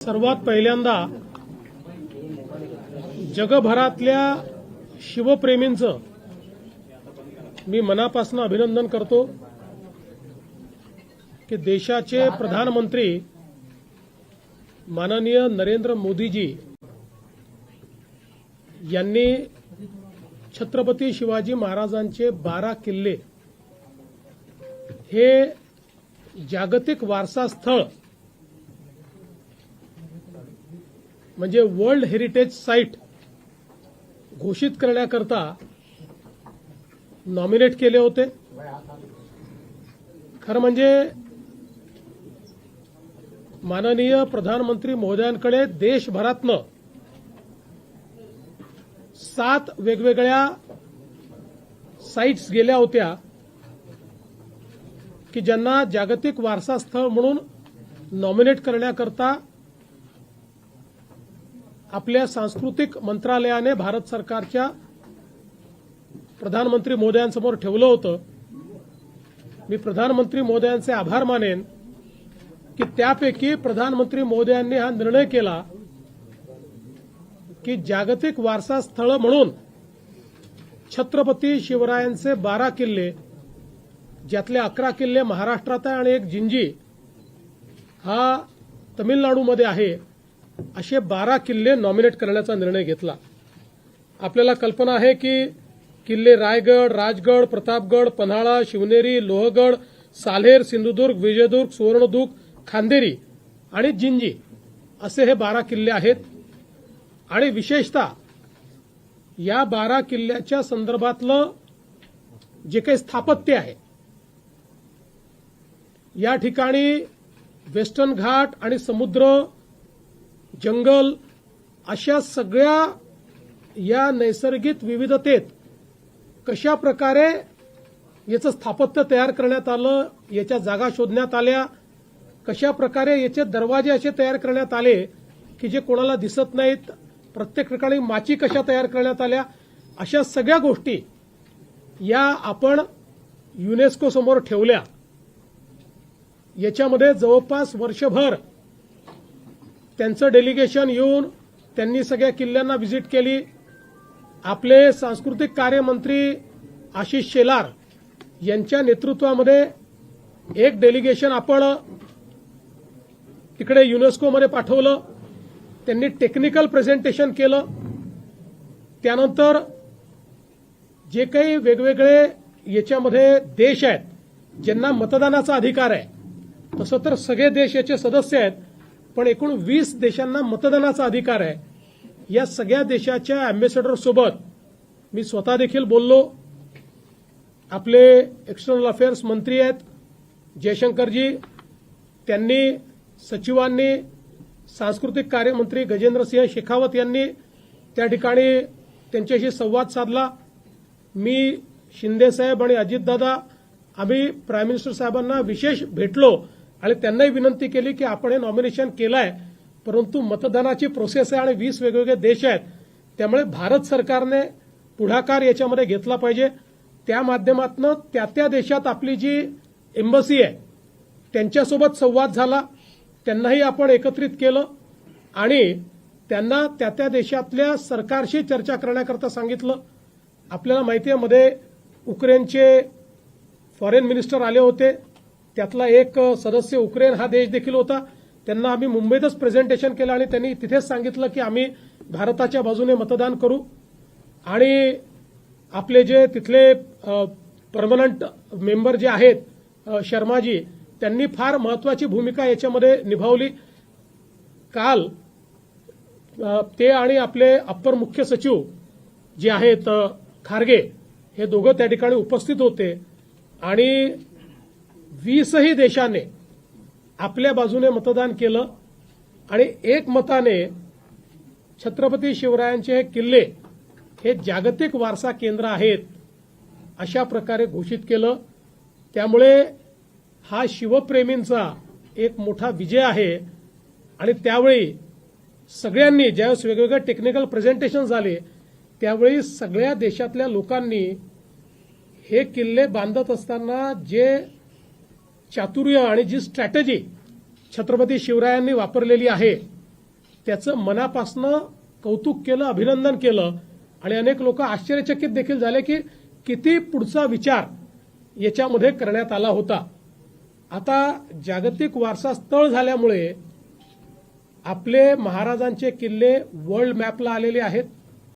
सर्वात पहिल्यांदा जगभरातल्या शिवप्रेमींचं मी मनापासून अभिनंदन करतो की देशाचे प्रधानमंत्री माननीय नरेंद्र मोदीजी यांनी छत्रपती शिवाजी महाराजांचे बारा किल्ले हे जागतिक वारसा स्थळ म्हणजे वर्ल्ड हेरिटेज साईट घोषित करण्याकरता नॉमिनेट केले होते. खरं म्हणजे माननीय प्रधानमंत्री महोदयांकडे देशभरातनं सात वेगवेगळ्या साईट्स गेल्या होत्या की ज्यांना जागतिक वारसा स्थळ म्हणून नॉमिनेट करण्याकरता आपल्या सांस्कृतिक मंत्रालयाने भारत सरकारच्या प्रधानमंत्री मोदयांसमोर ठेवलं होतं. मी प्रधानमंत्री मोदयांचे आभार मानेन की त्यापैकी प्रधानमंत्री मोदयांनी हा निर्णय केला की जागतिक वारसा स्थळ म्हणून छत्रपती शिवरायांचे बारा किल्ले ज्यातले अकरा किल्ले महाराष्ट्रात आहे आणि एक जिंजी हा तमिळनाडूमध्ये आहे असे बारा किल्ले नॉमिनेट करण्याचा निर्णय घेतला. आपल्याला कल्पना आहे की किल्ले रायगड राजगड प्रतापगड पन्हाळा शिवनेरी लोहगड सालेर सिंधुदुर्ग विजयदुर्ग सुवर्णदुर्ग खांदेरी आणि जिंजी असे हे बारा किल्ले आहेत. आणि विशेषतः या बारा किल्ल्याच्या संदर्भातलं जे काही स्थापत्य आहे या ठिकाणी वेस्टर्न घाट आणि समुद्र जंगल अशा सगळ्या या नैसर्गिक विविधतेत कशा प्रकारे याचं स्थापत्य तयार करण्यात आलं याच्या जागा शोधण्यात आल्या कशा प्रकारे याचे दरवाजे असे तयार करण्यात आले की जे कोणाला दिसत नाहीत प्रत्येक ठिकाणी माची कशा तयार करण्यात आल्या अशा सगळ्या गोष्टी या आपण युनेस्को समोर ठेवल्या. याच्यामध्ये जवळपास वर्षभर त्यांचं डेलिगेशन येऊन त्यांनी सगळ्या किल्ल्यांना व्हिजिट केली. आपले सांस्कृतिक कार्यमंत्री आशिष शेलार यांच्या नेतृत्वामध्ये एक डेलिगेशन आपण तिकडे युनेस्कोमध्ये पाठवलं. त्यांनी टेक्निकल प्रेझेंटेशन केलं. त्यानंतर जे काही वेगवेगळे याच्यामध्ये देश आहेत ज्यांना मतदानाचा अधिकार आहे तसं तर सगळे देश याचे सदस्य आहेत पण एकूण वीस देशांना मतदानाचा अधिकार आहे. या सगळ्या देशाच्या अँबेसेडर सोबत मी स्वतः देखील बोललो. आपले एक्सटर्नल अफेअर्स मंत्री आहेत जयशंकरजी त्यांनी सचिवांनी सांस्कृतिक कार्यमंत्री गजेंद्रसिंह शेखावत यांनी त्या ठिकाणी त्यांच्याशी संवाद साधला. मी शिंदेसाहेब आणि अजितदादा आम्ही प्राईम मिनिस्टर साहेबांना विशेष भेटलो. आणि त्यांनाही विनंती केली की आपण हे नॉमिनेशन केलं आहे परंतु मतदानाची प्रोसेस आहे आणि वीस वेगवेगळे देश आहेत. त्यामुळे भारत सरकारने पुढाकार याच्यामध्ये घेतला पाहिजे. त्या माध्यमातून त्या त्या देशात आपली जी एम्बसी आहे त्यांच्यासोबत संवाद झाला. त्यांनाही आपण एकत्रित केलं. आणि त्यांना त्या त्या देशातल्या सरकारशी चर्चा करण्याकरता सांगितलं. आपल्याला माहिती आहे मध्ये उक्रेनचे फॉरेन मिनिस्टर आले होते. त्यातला एक सदस्य उक्रेन हा देश देखील होता. त्यांना आम्ही मुंबईतच प्रेझेंटेशन केलं आणि त्यांनी तिथेच सांगितलं की आम्ही भारताच्या बाजूने मतदान करू. आणि आपले जे तिथले परमनंट मेंबर जे आहेत शर्माजी त्यांनी फार महत्वाची भूमिका याच्यामध्ये निभावली. काल ते आणि आपले अप्पर मुख्य सचिव जे आहेत खारगे हे दोघं त्या ठिकाणी उपस्थित होते. आणि वीसही देशाने आपल्या बाजूने मतदान केलं आणि एक मताने छत्रपती शिवरायांचे हे किल्ले हे जागतिक वारसा केंद्र आहेत अशा प्रकारे घोषित केलं. त्यामुळे हा शिवप्रेमींचा एक मोठा विजय आहे आणि त्यावेळी सगळ्यांनी ज्यावेळेस वेगवेगळे टेक्निकल प्रेझेंटेशन झाले त्यावेळी सगळ्या देशातल्या लोकांनी हे किल्ले बांधत असताना जे चातुर्य आणि जी स्ट्रॅटेजी छत्रपती शिवरायांनी वापरलेली आहे त्याचं मनापासनं कौतुक केलं अभिनंदन केलं आणि अनेक लोक आश्चर्यचकित देखील झाले की किती पुढचा विचार याच्यामध्ये करण्यात आला होता. आता जागतिक वारसा स्थळ झाल्यामुळे आपले महाराजांचे किल्ले वर्ल्ड मॅपला आलेले आहेत.